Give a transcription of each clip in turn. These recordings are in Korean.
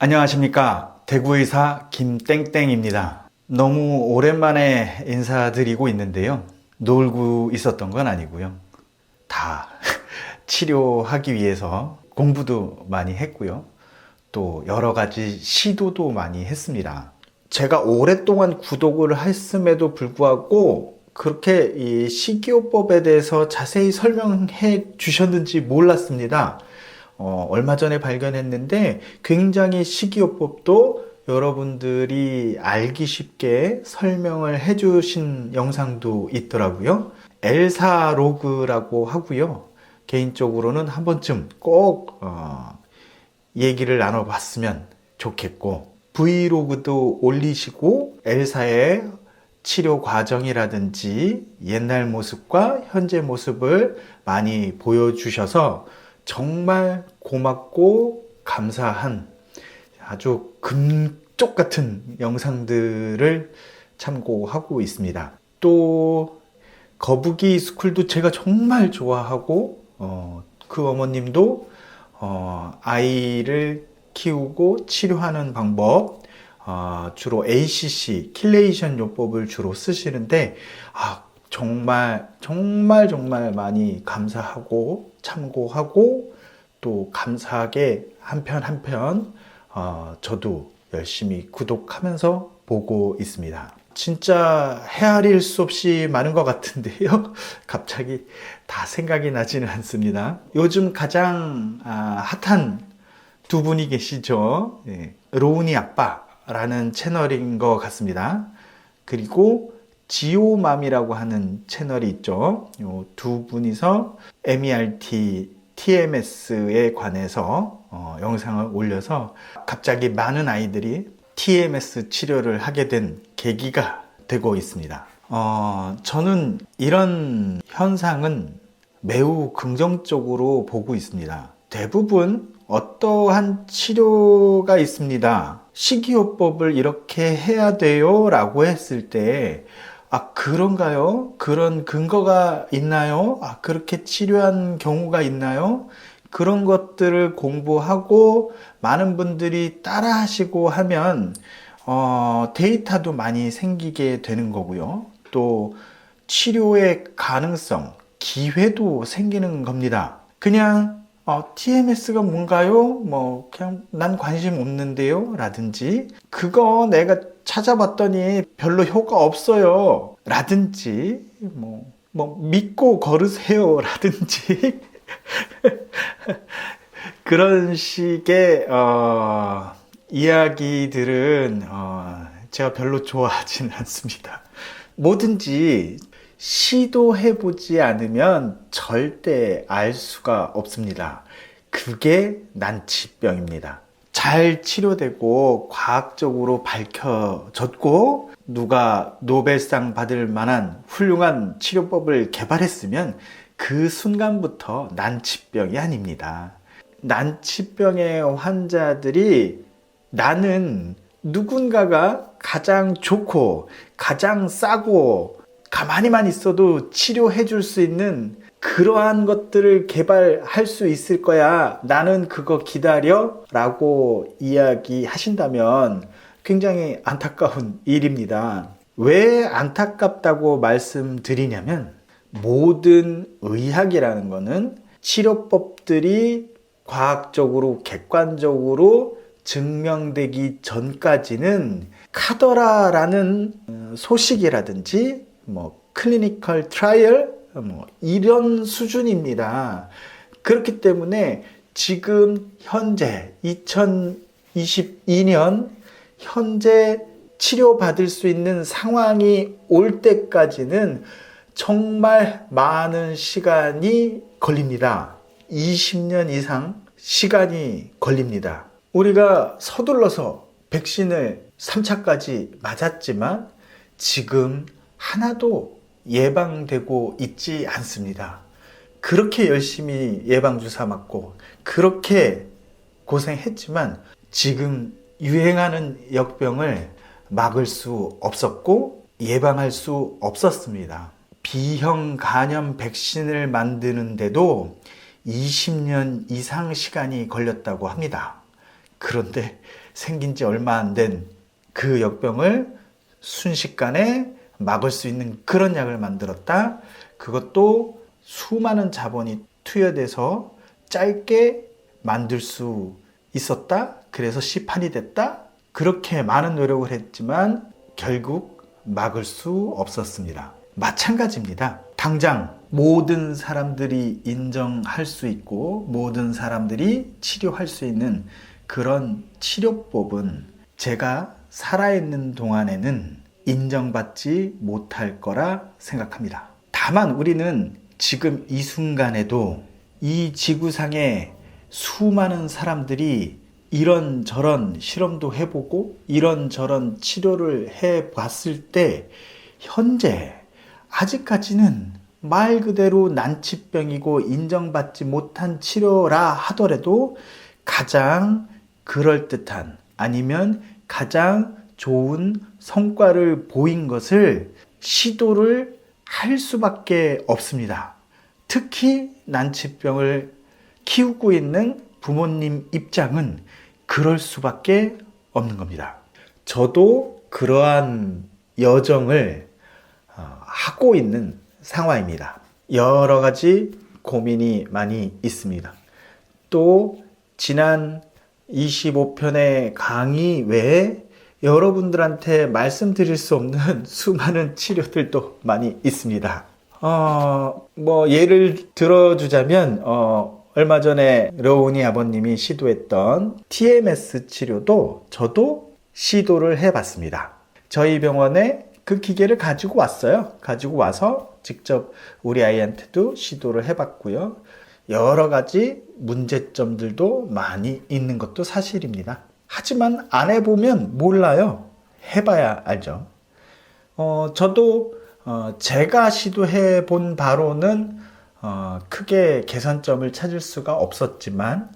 안녕하십니까. 대구의사 김땡땡입니다. 너무 오랜만에 인사드리고 있는데요. 놀고 있었던 건 아니고요. 다 치료하기 위해서 공부도 많이 했고요. 또 여러 가지 시도도 많이 했습니다. 제가 오랫동안 구독을 했음에도 불구하고 그렇게 이 식이요법에 대해서 자세히 설명해 주셨는지 몰랐습니다. 어, 얼마 전에 발견했는데 굉장히 식이요법도 여러분들이 알기 쉽게 설명을 해주신 영상도 있더라고요. 엘사 로그라고 하고요. 개인적으로는 한 번쯤 꼭 어, 얘기를 나눠봤으면 좋겠고 브이로그도 올리시고 엘사의 치료 과정이라든지 옛날 모습과 현재 모습을 많이 보여주셔서 정말 고맙고 감사한 아주 금쪽 같은 영상들을 참고하고 있습니다. 또 거북이 스쿨도 제가 정말 좋아하고 어, 그 어머님도 어, 아이를 키우고 치료하는 방법 어, 주로 ACC 킬레이션 요법을 주로 쓰시는데 아, 정말 정말 정말 많이 감사하고 참고하고 또 감사하게 한편 한편 어, 저도 열심히 구독하면서 보고 있습니다. 진짜 헤아릴 수 없이 많은 것 같은데요. 갑자기 다 생각이 나지는 않습니다. 요즘 가장 아, 핫한 두 분이 계시죠. 네. 로운이 아빠라는 채널인 것 같습니다. 그리고 지오맘이라고 하는 채널이 있죠. 요두 분이서 MERT TMS에 관해서 어, 영상을 올려서 갑자기 많은 아이들이 TMS 치료를 하게 된 계기가 되고 있습니다. 어, 저는 이런 현상은 매우 긍정적으로 보고 있습니다. 대부분 어떠한 치료가 있습니다. 식이요법을 이렇게 해야 돼요 라고 했을 때 아, 그런가요? 그런 근거가 있나요? 아, 그렇게 치료한 경우가 있나요? 그런 것들을 공부하고 많은 분들이 따라 하시고 하면, 어, 데이터도 많이 생기게 되는 거고요. 또, 치료의 가능성, 기회도 생기는 겁니다. 그냥, 어, TMS가 뭔가요? 뭐, 그냥 난 관심 없는데요? 라든지, 그거 내가 찾아봤더니 별로 효과 없어요. 라든지, 뭐, 뭐, 믿고 걸으세요. 라든지. 그런 식의, 어, 이야기들은, 어, 제가 별로 좋아하지는 않습니다. 뭐든지 시도해보지 않으면 절대 알 수가 없습니다. 그게 난치병입니다. 잘 치료되고 과학적으로 밝혀졌고 누가 노벨상 받을 만한 훌륭한 치료법을 개발했으면 그 순간부터 난치병이 아닙니다. 난치병의 환자들이 나는 누군가가 가장 좋고 가장 싸고 가만히만 있어도 치료해 줄 수 있는 그러한 것들을 개발할 수 있을 거야. 나는 그거 기다려. 라고 이야기하신다면 굉장히 안타까운 일입니다. 왜 안타깝다고 말씀드리냐면 모든 의학이라는 것은 치료법들이 과학적으로 객관적으로 증명되기 전까지는 카더라라는 소식이라든지 뭐 클리니컬 트라이얼 뭐 이런 수준입니다. 그렇기 때문에 지금 현재 2022년 현재 치료받을 수 있는 상황이 올 때까지는 정말 많은 시간이 걸립니다. 20년 이상 시간이 걸립니다. 우리가 서둘러서 백신을 3차까지 맞았지만 지금 하나도 예방되고 있지 않습니다. 그렇게 열심히 예방주사 맞고 그렇게 고생했지만 지금 유행하는 역병을 막을 수 없었고 예방할 수 없었습니다. B형 간염 백신을 만드는데도 20년 이상 시간이 걸렸다고 합니다. 그런데 생긴 지 얼마 안 된 그 역병을 순식간에 막을 수 있는 그런 약을 만들었다. 그것도 수많은 자본이 투여돼서 짧게 만들 수 있었다. 그래서 시판이 됐다. 그렇게 많은 노력을 했지만 결국 막을 수 없었습니다. 마찬가지입니다. 당장 모든 사람들이 인정할 수 있고 모든 사람들이 치료할 수 있는 그런 치료법은 제가 살아있는 동안에는 인정받지 못할 거라 생각합니다. 다만 우리는 지금 이 순간에도 이 지구상에 수많은 사람들이 이런저런 실험도 해보고 이런저런 치료를 해봤을 때 현재 아직까지는 말 그대로 난치병이고 인정받지 못한 치료라 하더라도 가장 그럴듯한 아니면 가장 좋은 성과를 보인 것을 시도를 할 수밖에 없습니다. 특히 난치병을 키우고 있는 부모님 입장은 그럴 수밖에 없는 겁니다. 저도 그러한 여정을 어, 하고 있는 상황입니다. 여러 가지 고민이 많이 있습니다. 또 지난 25편의 강의 외에 여러분들한테 말씀드릴 수 없는 수많은 치료들도 많이 있습니다. 어, 뭐 예를 들어주자면 어, 얼마 전에 로우니 아버님이 시도했던 TMS 치료도 저도 시도를 해봤습니다. 저희 병원에 그 기계를 가지고 왔어요. 가지고 와서 직접 우리 아이한테도 시도를 해봤고요. 여러 가지 문제점들도 많이 있는 것도 사실입니다. 하지만 안 해보면 몰라요. 해봐야 알죠. 어, 저도 어, 제가 시도해 본 바로는 어, 크게 개선점을 찾을 수가 없었지만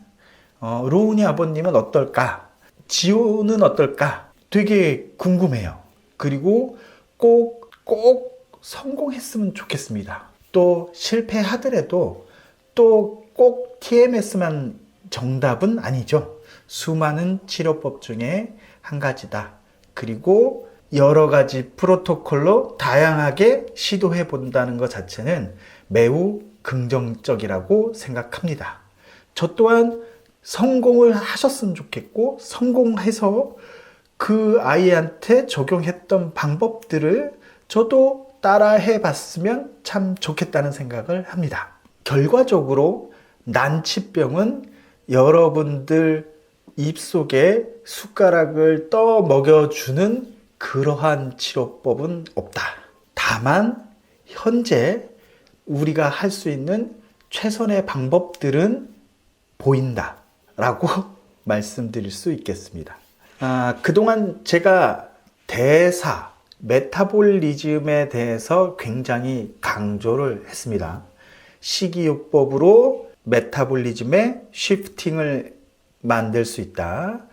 어, 로우니 아버님은 어떨까? 지호는 어떨까? 되게 궁금해요. 그리고 꼭, 꼭 성공했으면 좋겠습니다. 또 실패하더라도 또 꼭 TMS만 정답은 아니죠. 수많은 치료법 중에 한 가지다. 그리고 여러 가지 프로토콜로 다양하게 시도해 본다는 것 자체는 매우 긍정적이라고 생각합니다. 저 또한 성공을 하셨으면 좋겠고, 성공해서 그 아이한테 적용했던 방법들을 저도 따라해 봤으면 참 좋겠다는 생각을 합니다. 결과적으로 난치병은 여러분들 입속에 숟가락을 떠 먹여주는 그러한 치료법은 없다. 다만, 현재 우리가 할 수 있는 최선의 방법들은 보인다. 라고 말씀드릴 수 있겠습니다. 아, 그동안 제가 대사, 메타볼리즘에 대해서 굉장히 강조를 했습니다. 식이요법으로 메타볼리즘의 쉬프팅을 만들 수 있다.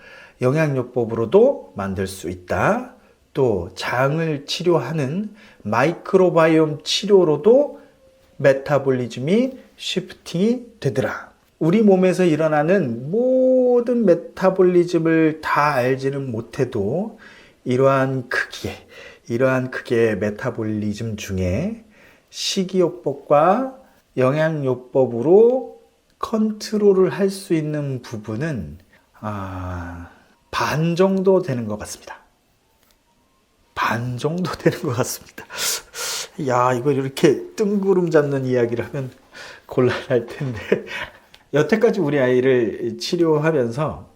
영양요법으로도 만들 수 있다. 또 장을 치료하는 마이크로바이옴 치료로도 메타볼리즘이 쉬프팅이 되더라. 우리 몸에서 일어나는 모든 메타볼리즘을 다 알지는 못해도 이러한 크기의 이러한 크기의 메타볼리즘 중에 식이요법과 영양요법으로 컨트롤을 할 수 있는 부분은 아, 반 정도 되는 것 같습니다. 반 정도 되는 것 같습니다. 야, 이거 이렇게 뜬구름 잡는 이야기를 하면 곤란할 텐데. 여태까지 우리 아이를 치료하면서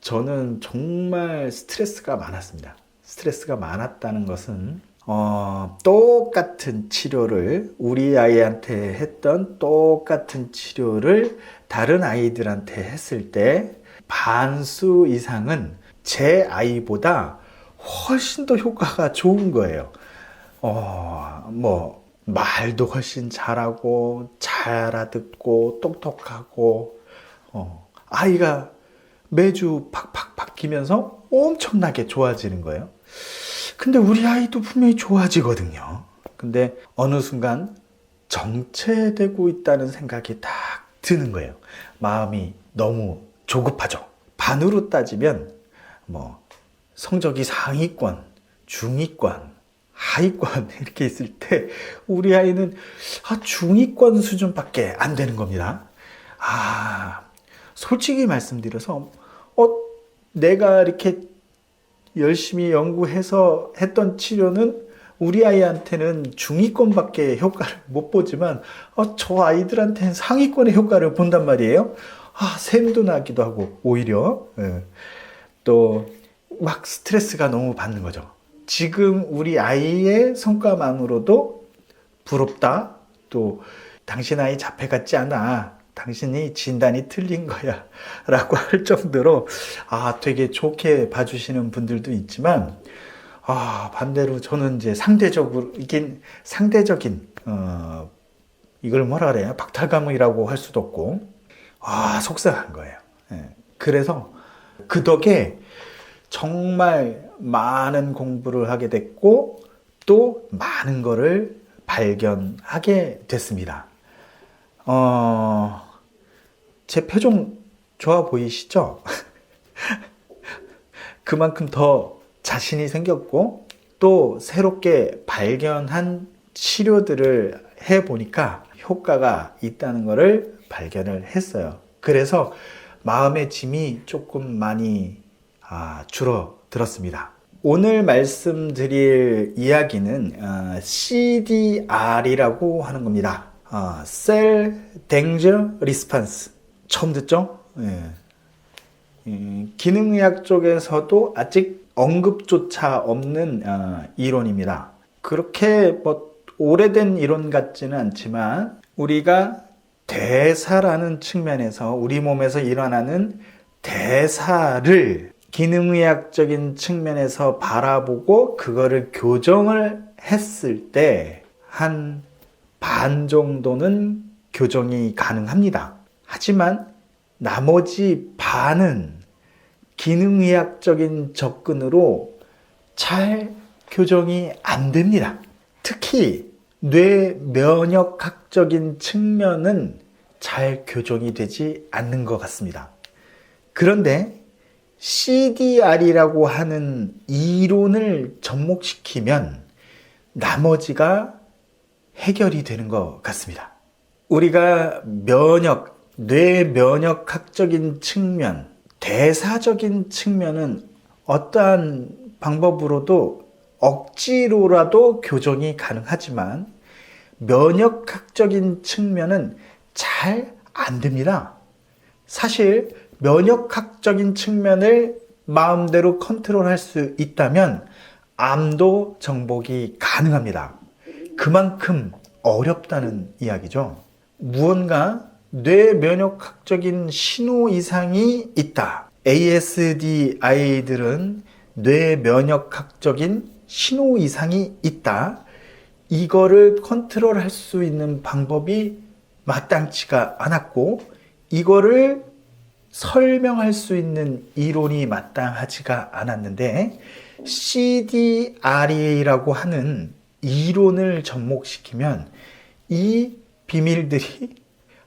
저는 정말 스트레스가 많았습니다. 스트레스가 많았다는 것은 어, 똑같은 치료를 우리 아이한테 했던 똑같은 치료를 다른 아이들한테 했을 때 반수 이상은 제 아이보다 훨씬 더 효과가 좋은 거예요. 어, 뭐, 말도 훨씬 잘하고, 잘 알아듣고, 똑똑하고, 어, 아이가 매주 팍팍 바뀌면서 엄청나게 좋아지는 거예요. 근데 우리 아이도 분명히 좋아지거든요. 근데 어느 순간 정체되고 있다는 생각이 딱 드는 거예요. 마음이 너무 조급하죠. 반으로 따지면 뭐 성적이 상위권, 중위권, 하위권 이렇게 있을 때 우리 아이는 아, 중위권 수준밖에 안 되는 겁니다. 아, 솔직히 말씀드려서 어 내가 이렇게 열심히 연구해서 했던 치료는 우리 아이한테는 중위권밖에 효과를 못 보지만 어, 저 아이들한테는 상위권의 효과를 본단 말이에요. 아, 샘도 나기도 하고 오히려 예. 또막 스트레스가 너무 받는 거죠. 지금 우리 아이의 성과만으로도 부럽다. 또 당신 아이 자폐 같지 않아. 당신이 진단이 틀린 거야. 라고 할 정도로 아, 되게 좋게 봐주시는 분들도 있지만 아, 반대로 저는 이제 상대적으로 이긴 상대적인 어 이걸 뭐라 그래요? 박탈감이라고 할 수도 없고 아, 속상한 거예요. 예. 그래서 그 덕에 정말 많은 공부를 하게 됐고 또 많은 거를 발견하게 됐습니다. 어, 제 표정 좋아 보이시죠? 그만큼 더 자신이 생겼고 또 새롭게 발견한 치료들을 해 보니까 효과가 있다는 것을 발견을 했어요. 그래서 마음의 짐이 조금 많이 아, 줄어들었습니다. 오늘 말씀드릴 이야기는 어, CDR이라고 하는 겁니다. 어, Cell Danger Response. 처음 듣죠? 예. 음, 기능의학 쪽에서도 아직 언급조차 없는 어, 이론입니다. 그렇게 뭐 오래된 이론 같지는 않지만 우리가 대사라는 측면에서 우리 몸에서 일어나는 대사를 기능의학적인 측면에서 바라보고 그거를 교정을 했을 때 한 반 정도는 교정이 가능합니다. 하지만 나머지 반은 기능의학적인 접근으로 잘 교정이 안 됩니다. 특히 뇌 면역학적인 측면은 잘 교정이 되지 않는 것 같습니다. 그런데 CDR이라고 하는 이론을 접목시키면 나머지가 해결이 되는 것 같습니다. 우리가 면역, 뇌 면역학적인 측면, 대사적인 측면은 어떠한 방법으로도 억지로라도 교정이 가능하지만 면역학적인 측면은 잘 안 됩니다. 사실 면역학적인 측면을 마음대로 컨트롤할 수 있다면 암도 정복이 가능합니다. 그만큼 어렵다는 이야기죠. 무언가 뇌 면역학적인 신호 이상이 있다. ASD 아이들은 뇌 면역학적인 신호 이상이 있다. 이거를 컨트롤 할 수 있는 방법이 마땅치가 않았고, 이거를 설명할 수 있는 이론이 마땅하지가 않았는데, CDRA라고 하는 이론을 접목시키면 이 비밀들이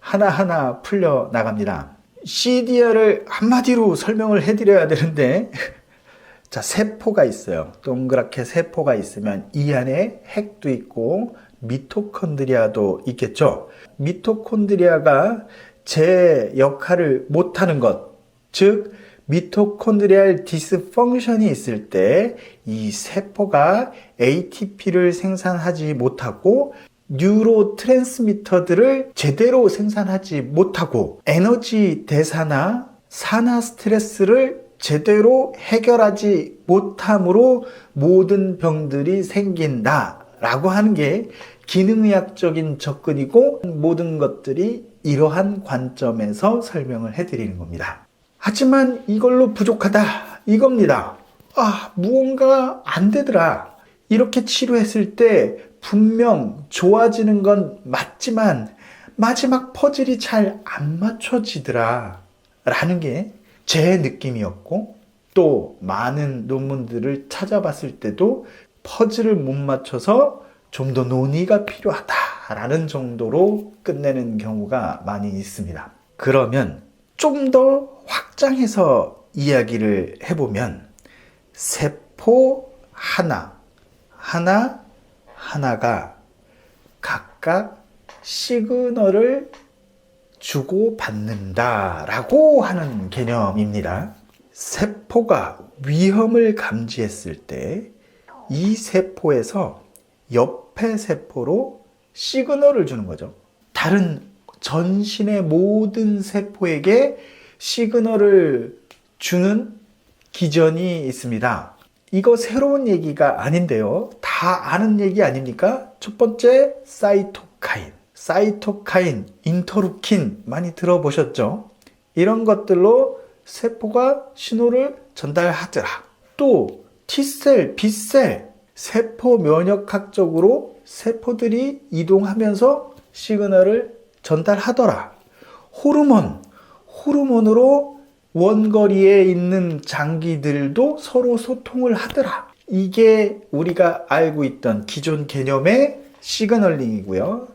하나하나 풀려 나갑니다. CDR을 한마디로 설명을 해드려야 되는데, 자, 세포가 있어요. 동그랗게 세포가 있으면 이 안에 핵도 있고 미토콘드리아도 있겠죠. 미토콘드리아가 제 역할을 못하는 것, 즉 미토콘드리알 디스펑션이 있을 때 이 세포가 ATP를 생산하지 못하고 뉴로 트랜스미터들을 제대로 생산하지 못하고 에너지 대사나 산화 스트레스를 제대로 해결하지 못함으로 모든 병들이 생긴다 라고 하는 게 기능의학적인 접근이고 모든 것들이 이러한 관점에서 설명을 해드리는 겁니다. 하지만 이걸로 부족하다 이겁니다. 아, 무언가 안 되더라. 이렇게 치료했을 때 분명 좋아지는 건 맞지만 마지막 퍼즐이 잘 안 맞춰지더라. 라는 게 제 느낌이었고 또 많은 논문들을 찾아봤을 때도 퍼즐을 못 맞춰서 좀 더 논의가 필요하다라는 정도로 끝내는 경우가 많이 있습니다. 그러면 좀 더 확장해서 이야기를 해보면 세포 하나, 하나, 하나가 각각 시그널을 주고 받는다라고 하는 개념입니다. 세포가 위험을 감지했을 때 이 세포에서 옆의 세포로 시그널을 주는 거죠. 다른 전신의 모든 세포에게 시그널을 주는 기전이 있습니다. 이거 새로운 얘기가 아닌데요. 다 아는 얘기 아닙니까? 첫 번째, 사이토카인. 사이토카인, 인터루킨 많이 들어보셨죠? 이런 것들로 세포가 신호를 전달하더라. 또 T셀, B셀, 세포 면역학적으로 세포들이 이동하면서 시그널을 전달하더라. 호르몬, 호르몬으로 원거리에 있는 장기들도 서로 소통을 하더라. 이게 우리가 알고 있던 기존 개념의 시그널링이고요.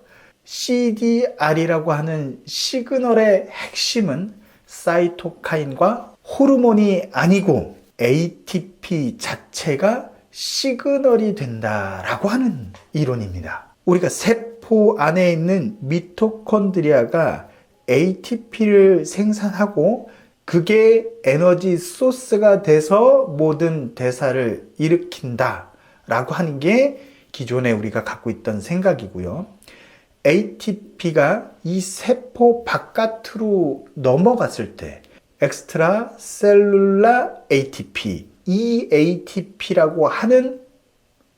CDR이라고 하는 시그널의 핵심은 사이토카인과 호르몬이 아니고 ATP 자체가 시그널이 된다라고 하는 이론입니다. 우리가 세포 안에 있는 미토콘드리아가 ATP를 생산하고 그게 에너지 소스가 돼서 모든 대사를 일으킨다 라고 하는 게 기존에 우리가 갖고 있던 생각이고요. ATP가 이 세포 바깥으로 넘어갔을 때 엑스트라 셀룰라 ATP, 이 ATP라고 하는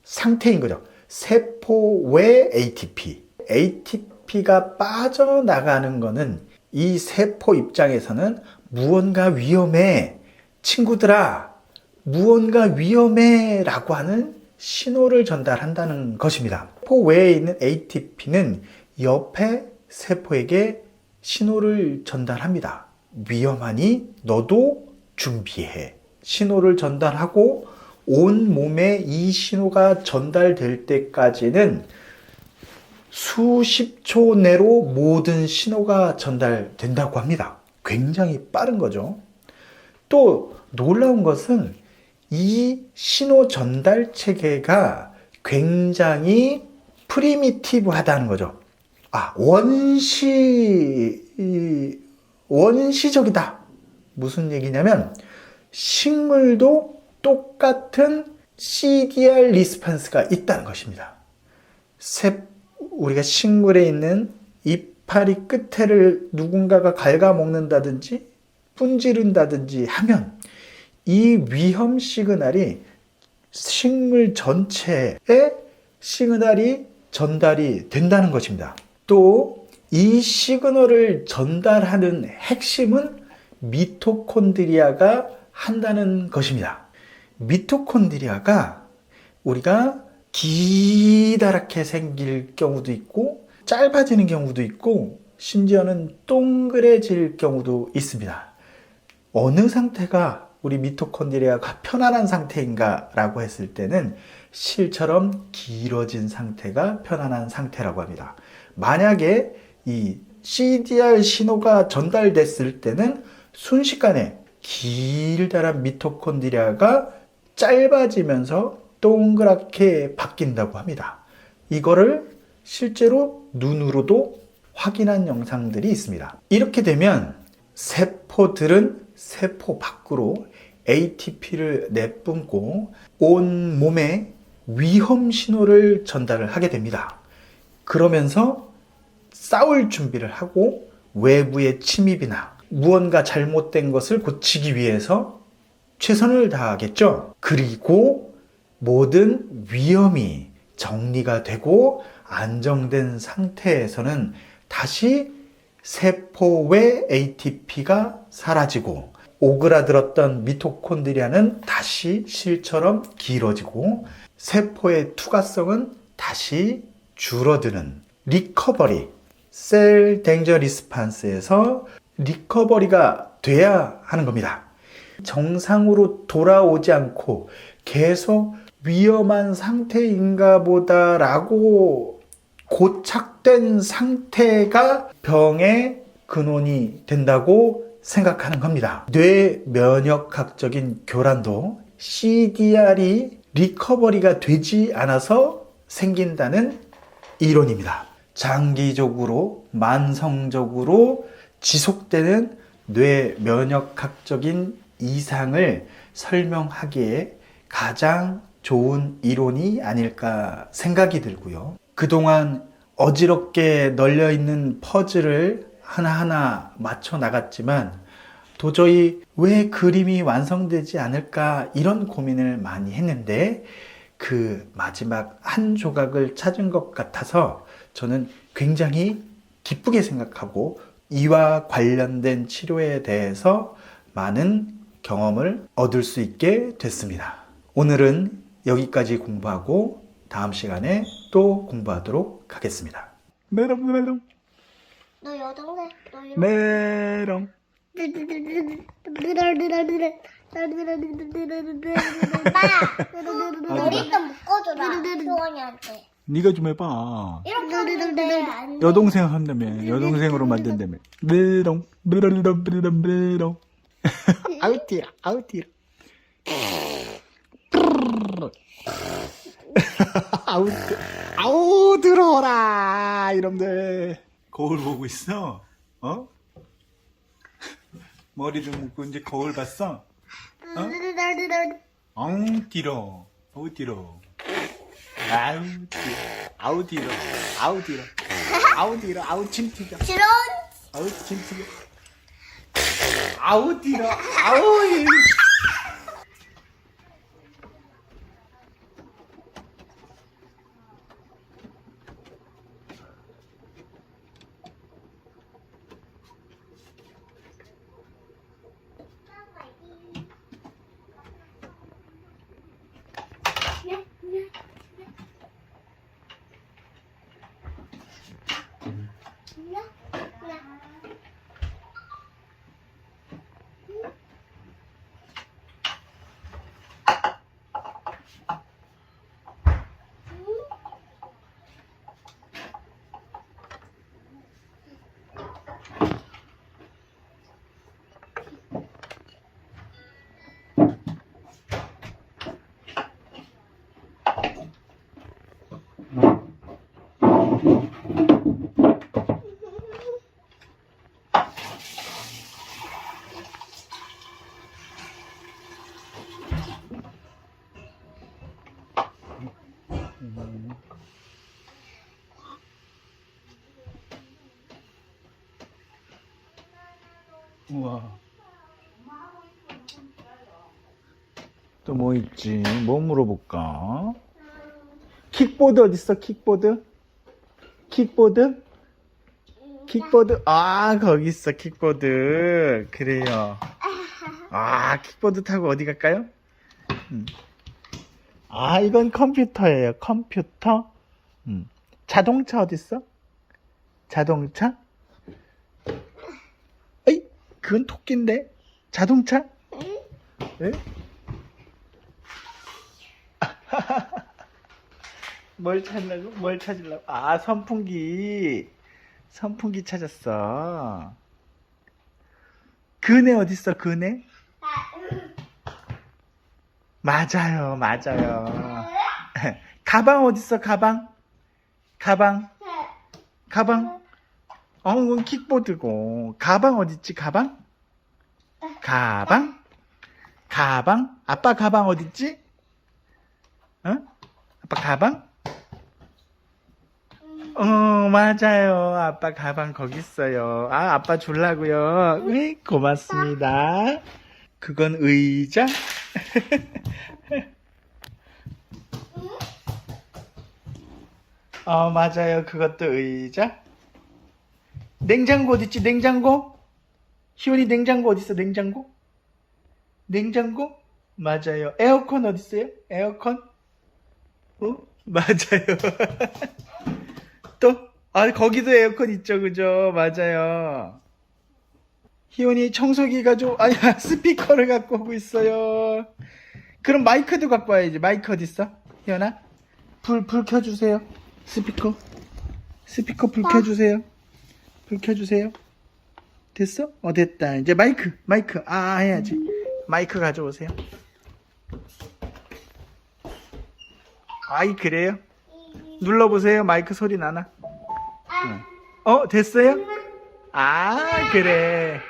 상태인 거죠. 세포 외 ATP. ATP가 빠져나가는 거는 이 세포 입장에서는 무언가 위험해. 친구들아, 무언가 위험해. 라고 하는 신호를 전달한다는 것입니다. 세포 외에 있는 ATP는 옆에 세포에게 신호를 전달합니다. 위험하니 너도 준비해. 신호를 전달하고 온 몸에 이 신호가 전달될 때까지는 수십 초 내로 모든 신호가 전달된다고 합니다. 굉장히 빠른 거죠. 또 놀라운 것은 이 신호 전달 체계가 굉장히 프리미티브하다는 거죠. 아, 원시, 원시적이다. 무슨 얘기냐면, 식물도 똑같은 CDR 리스판스가 있다는 것입니다. 새, 우리가 식물에 있는 이파리 끝에를 누군가가 갉아먹는다든지 분지른다든지 하면 이 위험 시그널이 식물 전체에 시그널이 전달이 된다는 것입니다. 또 이 시그널을 전달하는 핵심은 미토콘드리아가 한다는 것입니다. 미토콘드리아가 우리가 기다랗게 생길 경우도 있고 짧아지는 경우도 있고 심지어는 동그래질 경우도 있습니다. 어느 상태가 우리 미토콘드리아가 편안한 상태인가 라고 했을 때는 실처럼 길어진 상태가 편안한 상태라고 합니다. 만약에 이 CDR 신호가 전달됐을 때는 순식간에 길다란 미토콘드리아가 짧아지면서 동그랗게 바뀐다고 합니다. 이거를 실제로 눈으로도 확인한 영상들이 있습니다. 이렇게 되면 세포들은 세포 밖으로 ATP를 내뿜고 온 몸에 위험 신호를 전달을 하게 됩니다. 그러면서 싸울 준비를 하고 외부의 침입이나 무언가 잘못된 것을 고치기 위해서 최선을 다하겠죠. 그리고 모든 위험이 정리가 되고 안정된 상태에서는 다시 세포 외 ATP가 사라지고 오그라들었던 미토콘드리아는 다시 실처럼 길어지고 세포의 투과성은 다시 줄어드는 리커버리 셀 댕저 리스판스에서 리커버리가 돼야 하는 겁니다. 정상으로 돌아오지 않고 계속 위험한 상태인가 보다라고 고착된 상태가 병의 근원이 된다고 생각하는 겁니다. 뇌 면역학적인 교란도 CDR이 리커버리가 되지 않아서 생긴다는 이론입니다. 장기적으로 만성적으로 지속되는 뇌 면역학적인 이상을 설명하기에 가장 좋은 이론이 아닐까 생각이 들고요. 그동안 어지럽게 널려 있는 퍼즐을 하나하나 맞춰 나갔지만 도저히 왜 그림이 완성되지 않을까 이런 고민을 많이 했는데 그 마지막 한 조각을 찾은 것 같아서 저는 굉장히 기쁘게 생각하고 이와 관련된 치료에 대해서 많은 경험을 얻을 수 있게 됐습니다. 오늘은 여기까지 공부하고 다음 시간에 또 공부하도록 하겠습니다. 메롱 메롱. 너 여동생 너 이런 메롱. 머리 좀 묶어줘라 효원이한테. 네가 좀 해봐. 이렇게 하는데 안 돼. 여동생 한다며. 여동생으로 만든다며. 메롱 메롱 메롱 메롱. 아우띠라 아우띠라 아우 아우 들어오라 이놈들. 거울 보고 있어? 어? 머리도 묶고 이제 거울 봤어? 엉 뒤로. 어우 뒤로. 아우 뒤로 아우 뒤로. 아우 뒤로. 아우 뒤로. 아우 침 튀겨. 싫은 아우 침 튀겨. 아우 뒤로. 아우 이 우와. 또 뭐 있지? 뭐 물어볼까? 킥보드 어딨어? 킥보드? 킥보드? 킥보드? 아, 거기 있어, 킥보드. 그래요. 아, 킥보드 타고 어디 갈까요? 음. 아, 이건 컴퓨터예요. 컴퓨터. 음. 자동차 어딨어? 자동차? 그건 토끼인데. 자동차? 에? 뭘 찾려고? 뭘 찾으려고? 아, 선풍기. 선풍기 찾았어. 그네 어딨어, 그네? 맞아요, 맞아요. 가방 어딨어, 가방? 가방? 가방? 어, 이건 킥보드고. 가방 어딨지, 가방? 가방? 가방? 아빠 가방 어딨지? 어? 아빠 가방? 어, 맞아요. 아빠 가방 거기 있어요. 아, 아빠 줄라고요. 네, 고맙습니다. 그건 의자? 어, 맞아요. 그것도 의자. 냉장고 어딨지? 냉장고? 희원이 냉장고 어딨어? 냉장고? 냉장고? 맞아요. 에어컨 어딨어요? 에어컨? 어? 맞아요. 또? 아, 거기도 에어컨 있죠, 그죠? 맞아요. 희원이 청소기 가지고, 아니야, 스피커를 갖고 오고 있어요. 그럼 마이크도 갖고 와야지. 마이크 어딨어? 희원아? 불, 불 켜주세요. 스피커. 스피커 불 켜주세요. 불 켜주세요. 됐어? 어, 됐다. 이제 마이크, 마이크. 아, 해야지. 마이크 가져오세요. 아이 그래요? 눌러보세요 마이크 소리 나나? 응. 어 됐어요? 아 그래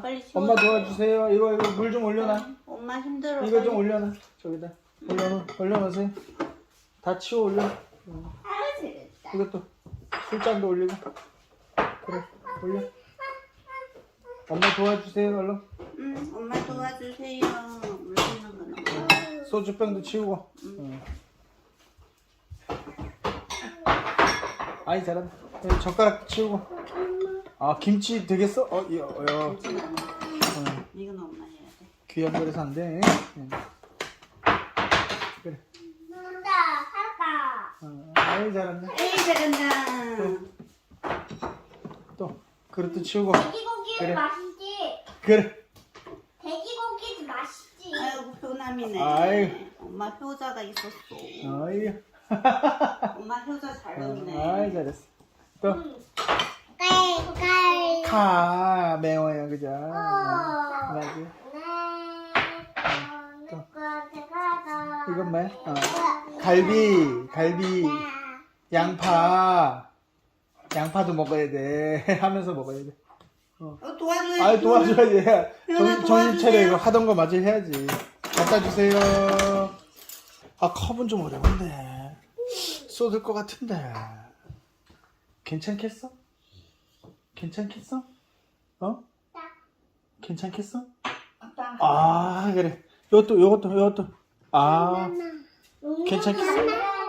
빨리 치워. 엄마 도와주세요 이거 이거 물 좀 올려놔 엄마 힘들어. 이거 좀 올려놔 저기다 올려놓 올려놓으세요 다 치워 올려 아. 이것도 술잔도 올리고 그래 올려 엄마 도와주세요 얼른 응, 엄마 도와주세요. 건 엄마. 소주병도 치우고 응. 아이 잘한다 여기 젓가락 치우고 아 김치 되겠어? 어, 이, 어, 어. 어, 이건 엄마 해야 돼. 귀한 거라서 안돼 그래 누나 살까? 어, 아이 잘한다 에이, 잘한다. 또 그릇도 치우고 돼지고기 그래. 맛있지? 그래 돼지고기도 맛있지? 아이고, 효남이네. 아이고. 엄마 효자가 있었어. 아이 엄마 효자 잘 넣네. 아이 잘했어 또 깔깔. 카 매워요 그죠? 어. 맞아 네. 어, 이건 뭐야? 어. 갈비 갈비 양파 양파도 먹어야 돼 하면서 먹어야 돼. 어, 도와줘야지. 아 도와줘야지. 현아, 정신 정신 차려. 이거 하던 거 마저 해야지. 갖다 주세요. 아 컵은 좀 어려운데 쏟을 것 같은데 괜찮겠어? 괜찮겠어? 어? 괜찮겠어? 아빠. 아 그래. 요것도 요것도 요것도 아 괜찮겠어?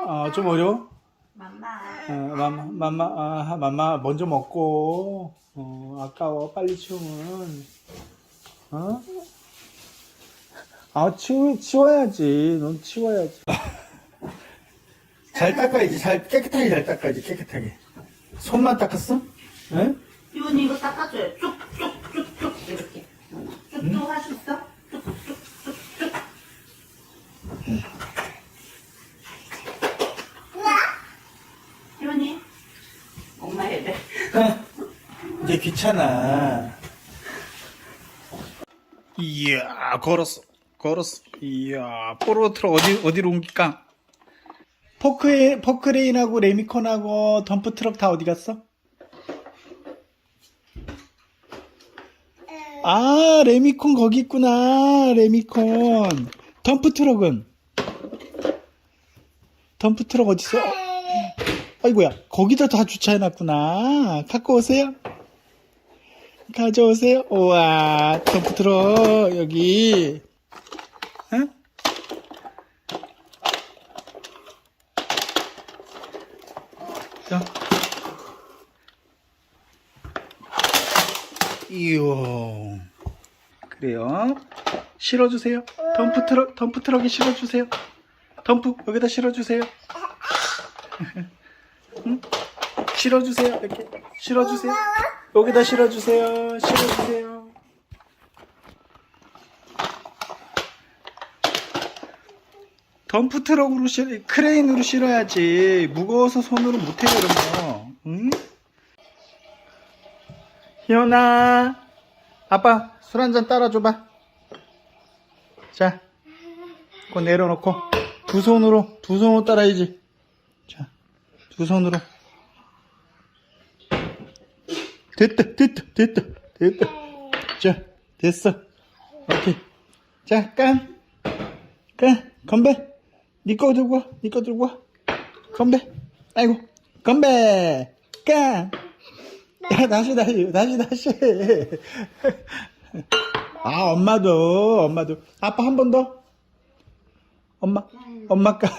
아 좀 어려워? 맘마. 어, 맘마, 맘마, 아, 맘마 먼저 먹고, 어, 아까워, 빨리 치우면, 어? 아, 치우, 치워야지. 넌 치워야지. 잘 닦아야지. 잘, 깨끗하게 잘 닦아야지. 깨끗하게. 손만 닦았어? 응? 이건 이거 닦아줘요. 쭉쭉쭉쭉 이렇게. 쭉쭉 할 수 있어? 희원이 엄마 해야 돼. 이제 귀찮아. 이야, 걸었어. 걸었어. 이야, 포로 트럭 어디, 어디로 옮길까? 포크레, 포크레인하고 레미콘하고 덤프 트럭 다 어디 갔어? 아, 레미콘 거기 있구나. 레미콘. 덤프 트럭은? 덤프 트럭 어디 있어? 아이고야, 거기다 다 주차해놨구나. 갖고 오세요. 가져오세요. 우와, 덤프 트럭, 여기. 응? 자. 이요. 그래요. 실어주세요. 덤프 트럭, 덤프 트럭에 실어주세요. 덤프, 여기다 실어주세요. 응? 실어주세요. 이렇게. 실어주세요. 여기다 실어주세요. 실어주세요. 덤프 트럭으로 실, 크레인으로 실어야지. 무거워서 손으로 못해, 거. 응? 희연아. 아빠, 술 한 잔 따라줘봐. 자. 그거 내려놓고. 두 손으로, 두 손으로 따라야지. 자. 두 손으로. 됐다, 됐다, 됐다, 됐다. 자, 됐어. 오케이. 자, 깐. 깐. 건배. 니거 들고 와. 니거 들고 와. 건배. 아이고. 건배. 깐. 야, 다시, 다시, 다시, 다시. 아, 엄마도, 엄마도. 아빠 한 번 더. 엄마, 엄마 까.